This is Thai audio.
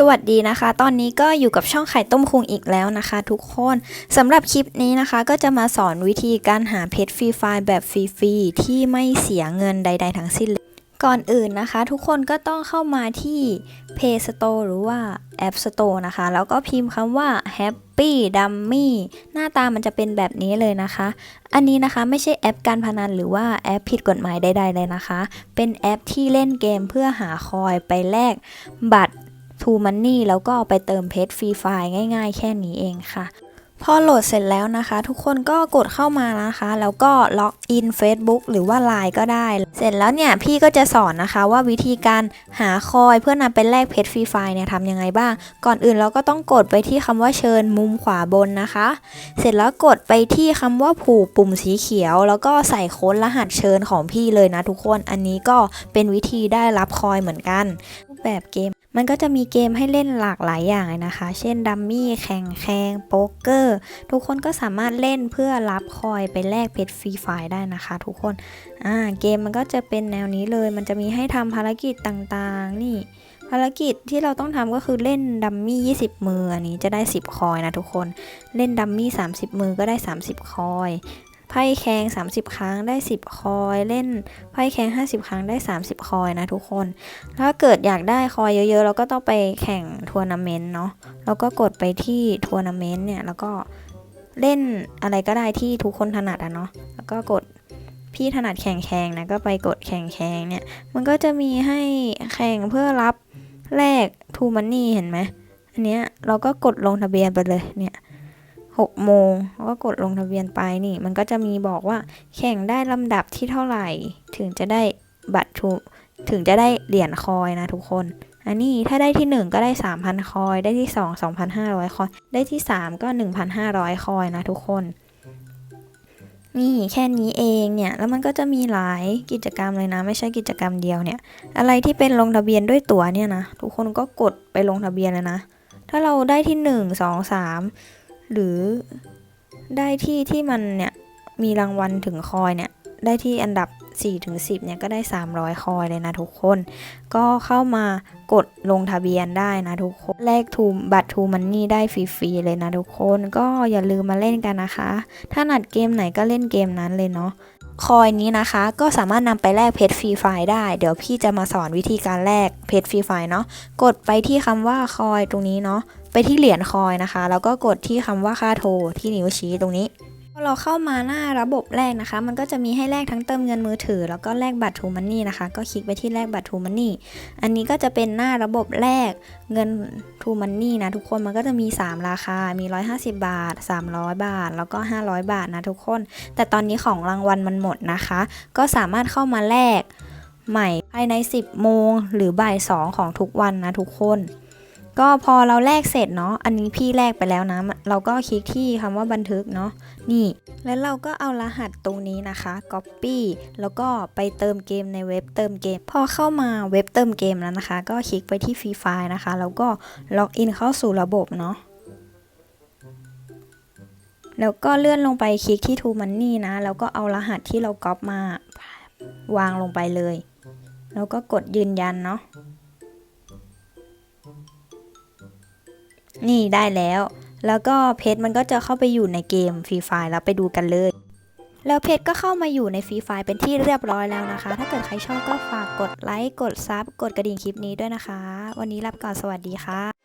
สวัสดีนะคะ ตอนนี้ก็อยู่กับช่องไข่ต้มคุงอีกแล้วนะคะ ทุกคนสำหรับคลิปนี้นะคะ ก็จะมาสอนวิธีการหาเพชรฟรีไฟล์แบบฟรีๆที่ไม่เสียเงินใด ๆ ทั้งสิ้นก่อนอื่นนะคะ ทุกคนก็ต้องเข้ามาที่ Play Store หรือว่า App Store นะคะ แล้วก็พิมพ์คำว่า Happy Dummy หน้าตามันจะเป็นแบบนี้เลยนะคะ อันนี้นะคะไม่ใช่แอปการพนันหรือว่าแอปผิดกฎหมายใดๆเลยนะคะ เป็นแอปที่เล่นเกมเพื่อหาคอยไปแลกบัตร ทูมันนี่แล้วก็เอาไปเติมเพชรฟรีไฟล์ง่ายๆ แค่นี้เองค่ะพอโหลดเสร็จแล้วนะคะ ทุกคนก็กดเข้ามานะคะ แล้วก็ล็อกอิน Facebook หรือว่า Line ก็ได้ เสร็จแล้วเนี่ยพี่ก็จะสอนนะคะว่าวิธีการหาคอยเพื่อนำไปแลกเพชรฟรีไฟเนี่ยทำยังไงบ้าง ก่อนอื่นเราก็ต้องกดไปที่คำว่าเชิญมุมขวาบนนะคะ เสร็จแล้วกดไปที่คำว่าผูกปุ่มสีเขียว แล้วก็ใส่โค้ดรหัสเชิญของพี่เลยนะทุกคนอันนี้ก็เป็นวิธีได้รับคอยเหมือนกันแบบเกม มันก็จะมีเกมให้เล่นหลากหลายอย่างนะคะ เช่นดัมมี่แข่งแข่งโป๊กเกอร์ ทุกคนก็สามารถเล่นเพื่อรับคอยไปแลกเพชรฟรีไฟล์ได้นะคะ ทุกคน อ่า เกมมันก็จะเป็นแนวนี้เลย มันจะมีให้ทำภารกิจต่างๆ นี่ภารกิจที่เราต้องทำก็คือเล่นดัมมี่ 20 มืออันนี้จะได้ 10 คอยนะทุกคน เล่นดัมมี่ 30 มือก็ได้ 30 คอย พ่แข่ง30 ครั้งได้ 10 คอยเล่นไพ่แข่ง50 ครั้งได้ 30 คอยนะทุกคน ถ้าเกิดอยากได้คอยเยอะๆเราก็ต้องไปแข่งทัวร์นาเมนต์เนาะแล้วก็กดไปที่ทัวร์นาเมนต์เนี่ยแล้วก็เล่นอะไรก็ได้ที่ทุกคนถนัดอะเนาะแล้วก็กดพี่ถนัดแข่งแข่งนะก็ไปกดแข่งแข่งเนี่ย มันก็จะมีให้แข่งเพื่อรับแลกทูมันนี่เห็นไหมอันเนี้ยเราก็กดลงทะเบียนไปเลยเนี่ย หกโมงแล้วก็กดลงทะเบียนไปนี่ มันก็จะมีบอกว่าแข่งได้ลำดับที่เท่าไหร่ ถึงจะได้บัตรทูถึงจะได้เหรียญคอยนะทุกคน อันนี้ถ้าได้ที่ 1 ก็ได้ 3,000 คอย ได้ที่ 2 2,500 คอย ได้ที่ 3 ก็ 1,500 คอยนะทุกคน นี่แค่นี้เองเนี่ย แล้วมันก็จะมีหลายกิจกรรมเลยนะ ไม่ใช่กิจกรรมเดียวเนี่ย อะไรที่เป็นลงทะเบียนด้วยตั๋วเนี่ยนะ ทุกคนก็กดไปลงทะเบียนเลยนะ ถ้าเราได้ที่ 1 2 3 หรือได้ที่ที่มันเนี่ยมีรางวัลถึงคอยเนี่ยได้ที่อันดับ4ถึง10เนี่ยก็ได้ 300 คอยเลยนะทุกคน ก็เข้ามากดลงทะเบียนได้นะทุกคนแลกทูบัตรทูมันนี่ได้ฟรีๆเลยนะทุกคน ก็อย่าลืมมาเล่นกันนะคะ ถ้าหนัดเกมไหนก็เล่นเกมนั้นเลยเนาะคอยนี้นะคะก็สามารถนำไปแลกเพชรฟรีไฟล์ได้ เดี๋ยวพี่จะมาสอนวิธีการแลกเพชรฟรีไฟล์เนาะกดไปที่คำว่าคอยตรงนี้เนาะ ไปที่เหรียญคอยนะคะ แล้วก็กดที่คำว่าค่าโทรที่นิ้วชี้ตรงนี้พอเราเข้ามาหน้าระบบแรกนะคะ มันก็จะมีให้แลกทั้งเติมเงินมือถือ แล้วก็แลกบัตรทูมันนี่นะคะ ก็คลิกไปที่แลกบัตรทูมันนี่อันนี้ก็จะเป็นหน้าระบบแลกเงินทูมันนี่นะทุกคนมันก็จะมี 3 ราคา มี 150 บาท 300 บาท แล้วก็ 500 บาทนะทุกคน แต่ตอนนี้ของรางวัลมันหมดนะคะ ก็สามารถเข้ามาแลกใหม่ภายใน 10 โมงหรือบ่าย 2 ของทุกวันนะทุกคน ก็พอเราแลกเสร็จเนาะ อันนี้พี่แลกไปแล้วนะ เราก็คลิกที่คำว่าบันทึกเนาะ นี่ แล้วเราก็เอารหัสตรงนี้นะคะ Copy แล้วก็ไปเติมเกมในเว็บเติมเกม พอเข้ามาเว็บเติมเกมแล้วนะคะ ก็คลิกไปที่ฟรีไฟล์นะคะ แล้วก็ล็อกอินเข้าสู่ระบบเนาะแล้วก็เลื่อนลงไปคลิกที่ True Money นะ แล้วก็เอารหัสที่เราก๊อปมาวางลงไปเลย แล้วก็กดยืนยันเนาะ นี่ได้แล้ว แล้วก็เพชรมันก็จะเข้าไปอยู่ในเกมฟรีไฟล์แล้วไปดูกันเลย แล้วเพจก็เข้ามาอยู่ในฟรีไฟล์เป็นที่เรียบร้อยแล้วนะคะ ถ้าเกิดใครชอบก็ฝากกดไลค์ กดซับ กดกระดิ่งคลิปนี้ด้วยนะคะ วันนี้ลาไปก่อนสวัสดีค่ะ